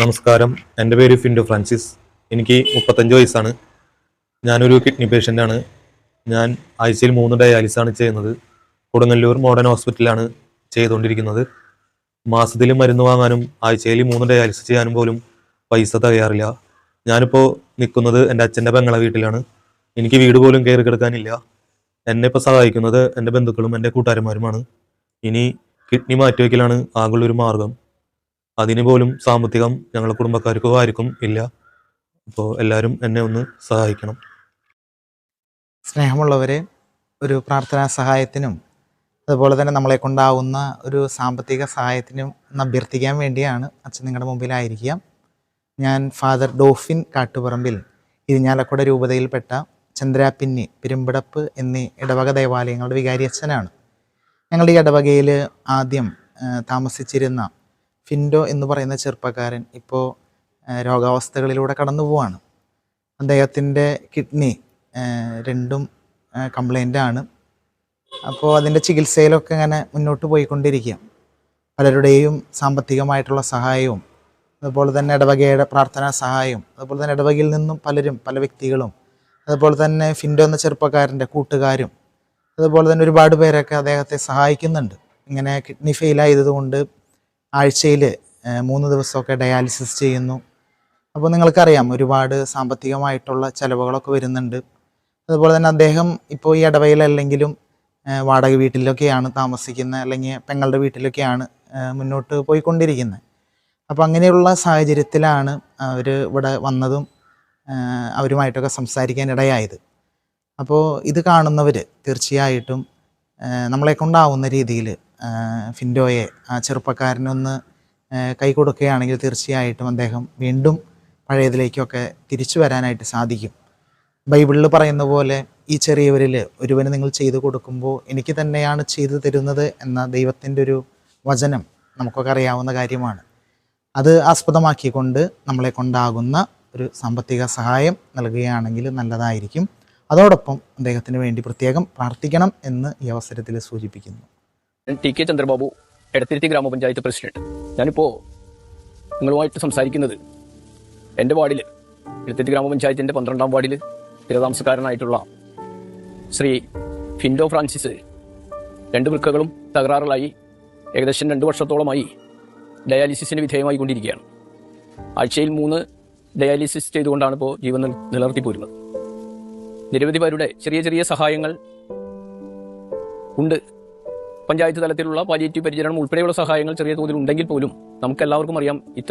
നമസ്കാരം. എന്റെ പേര് ഫിൻഡോ ഫ്രാൻസിസ്. എനിക്ക് മുപ്പത്തഞ്ച് വയസ്സാണ്. ഞാനൊരു കിഡ്നി പേഷ്യന്റാണ്. ഞാൻ ആഴ്ചയിൽ മൂന്ന് ഡയാലിസ് ആണ് ചെയ്യുന്നത്. കൊടുങ്ങല്ലൂർ മോഡേൺ ഹോസ്പിറ്റലാണ് ചെയ്തുകൊണ്ടിരിക്കുന്നത്. മാസത്തിൽ മരുന്ന് വാങ്ങാനും ആഴ്ചയിൽ മൂന്ന് ഡയാലിസ് ചെയ്യാനും പോലും പൈസ തികയാറില്ല ഞാനിപ്പോൾ നിൽക്കുന്നത് എന്റെ അച്ഛന്റെ പെങ്ങളെ വീട്ടിലാണ്. എനിക്ക് വീട് പോലും കയറി കിടക്കാനില്ല. എന്നെ ഇപ്പോൾ സഹായിക്കുന്നത് എന്റെ ബന്ധുക്കളും എന്റെ കൂട്ടുകാരന്മാരുമാണ്. ഇനി കിഡ്നി മാറ്റിവെക്കലാണ് ആകെയുള്ളൊരു മാർഗം. അതിന് പോലും സാമ്പത്തികം ഞങ്ങളെ കുടുംബക്കാർക്കോ ആർക്കും ഇല്ല. അപ്പോൾ എല്ലാവരും എന്നെ ഒന്ന് സഹായിക്കണം. സ്നേഹമുള്ളവരെ ഒരു പ്രാർത്ഥനാ സഹായത്തിനും അതുപോലെ തന്നെ നമ്മളെ കൊണ്ടാവുന്ന ഒരു സാമ്പത്തിക സഹായത്തിനും ഒന്ന് അഭ്യർത്ഥിക്കാൻ വേണ്ടിയാണ് അച്ഛൻ നിങ്ങളുടെ മുമ്പിലായിരിക്കുക. ഞാൻ ഫാദർ ഡോഫിൻ കാട്ടുപറമ്പിൽ ഇരിഞ്ഞാലക്കുട രൂപതയിൽപ്പെട്ട ചന്ദ്രാപ്പിന്നി പെരുമ്പിടപ്പ് എന്നീ ഇടവക ദേവാലയങ്ങളുടെ വികാരി അച്ഛനാണ്. ഞങ്ങളുടെ ഈ ഇടവകയിൽ ആദ്യം താമസിച്ചിരുന്ന ഫിൻഡോ എന്ന് പറയുന്ന ചെറുപ്പക്കാരൻ ഇപ്പോൾ രോഗാവസ്ഥകളിലൂടെ കടന്നു പോവാണ്. അദ്ദേഹത്തിന്റെ കിഡ്നി രണ്ടും കംപ്ലൈന്റാണ് അപ്പോൾ അതിന്റെ ചികിത്സയിലൊക്കെ ഇങ്ങനെ മുന്നോട്ട് പോയിക്കൊണ്ടിരിക്കുക പലരുടെയും സാമ്പത്തികമായിട്ടുള്ള സഹായവും അതുപോലെ തന്നെ ഇടവകയുടെ പ്രാർത്ഥനാ സഹായവും അതുപോലെ തന്നെ ഇടവകയിൽ നിന്നും പലരും പല വ്യക്തികളും അതുപോലെ തന്നെ ഫിൻഡോ എന്ന ചെറുപ്പക്കാരന്റെ കൂട്ടുകാരും അതുപോലെ തന്നെ ഒരുപാട് പേരൊക്കെ അദ്ദേഹത്തെ സഹായിക്കുന്നുണ്ട്. ഇങ്ങനെ കിഡ്നി ഫെയിൽ ആയതുകൊണ്ട് ആഴ്ചയിൽ മൂന്ന് ദിവസമൊക്കെ ഡയാലിസിസ് ചെയ്യുന്നു. അപ്പോൾ നിങ്ങൾക്കറിയാം ഒരുപാട് സാമ്പത്തികമായിട്ടുള്ള ചിലവുകളൊക്കെ വരുന്നുണ്ട്. അതുപോലെ തന്നെ അദ്ദേഹം ഇപ്പോൾ ഈ ഇടവയിലല്ലെങ്കിലും വാടക വീട്ടിലൊക്കെയാണ് താമസിക്കുന്നത് അല്ലെങ്കിൽ പെങ്ങളുടെ വീട്ടിലൊക്കെയാണ് മുന്നോട്ട് പോയിക്കൊണ്ടിരിക്കുന്നത് അപ്പോൾ അങ്ങനെയുള്ള സാഹചര്യത്തിലാണ് അവർ ഇവിടെ വന്നതും അവരുമായിട്ടൊക്കെ സംസാരിക്കാൻ ഇടയായത് അപ്പോൾ ഇത് കാണുന്നവർ തീർച്ചയായിട്ടും നമ്മളെ കൊണ്ടാവുന്ന രീതിയിൽ ഫിൻഡോയെ ആ ചെറുപ്പക്കാരനൊന്ന് കൈ കൊടുക്കുകയാണെങ്കിൽ തീർച്ചയായിട്ടും അദ്ദേഹം വീണ്ടും പഴയതിലേക്കൊക്കെ തിരിച്ചു വരാനായിട്ട് സാധിക്കും. ബൈബിളിൽ പറയുന്ന പോലെ ഈ ചെറിയവരിൽ ഒരുവന് നിങ്ങൾ ചെയ്തു കൊടുക്കുമ്പോൾ എനിക്ക് തന്നെയാണ് ചെയ്തു തരുന്നത് എന്ന ദൈവത്തിന്റെ ഒരു വചനം നമുക്കൊക്കെ അറിയാവുന്ന കാര്യമാണ്. അത് ആസ്പദമാക്കിക്കൊണ്ട് നമ്മളെ കൊണ്ടാകുന്ന ഒരു സാമ്പത്തിക സഹായം നൽകുകയാണെങ്കിൽ നല്ലതായിരിക്കും. അതോടൊപ്പം അദ്ദേഹത്തിന് വേണ്ടി പ്രത്യേകം പ്രാർത്ഥിക്കണം എന്ന് ഈ അവസരത്തിൽ സൂചിപ്പിക്കുന്നു. ടി കെ ചന്ദ്രബാബു എടത്തിരുത്തി ഗ്രാമപഞ്ചായത്ത് പ്രസിഡന്റ്. ഞാനിപ്പോൾ നിങ്ങളുമായിട്ട് സംസാരിക്കുന്നത് എന്റെ വാർഡിൽ എടത്തിരുത്തി ഗ്രാമപഞ്ചായത്തിന്റെ പന്ത്രണ്ടാം വാർഡിൽ സ്ഥിരതാമസക്കാരനായിട്ടുള്ള ശ്രീ ഫിൻഡോ ഫ്രാൻസിസ് രണ്ട് വൃക്കകളും തകരാറിലായി ഏകദേശം രണ്ട് വർഷത്തോളമായി ഡയാലിസിസിന് വിധേയമായി കൊണ്ടിരിക്കുകയാണ്. ആഴ്ചയിൽ മൂന്ന് ഡയാലിസിസ് ചെയ്തുകൊണ്ടാണ് ഇപ്പോൾ ജീവൻ നിലനിർത്തി പോരുന്നത്. നിരവധി പേരുടെ ചെറിയ ചെറിയ സഹായങ്ങൾ ഉണ്ട്. പഞ്ചായത്ത് തലത്തിലുള്ള പാലിയേറ്റീവ് പരിചരണം ഉൾപ്പെടെയുള്ള സഹായങ്ങൾ ചെറിയ തോതിൽ ഉണ്ടെങ്കിൽ പോലും നമുക്കെല്ലാവർക്കും അറിയാം ഇത്രയും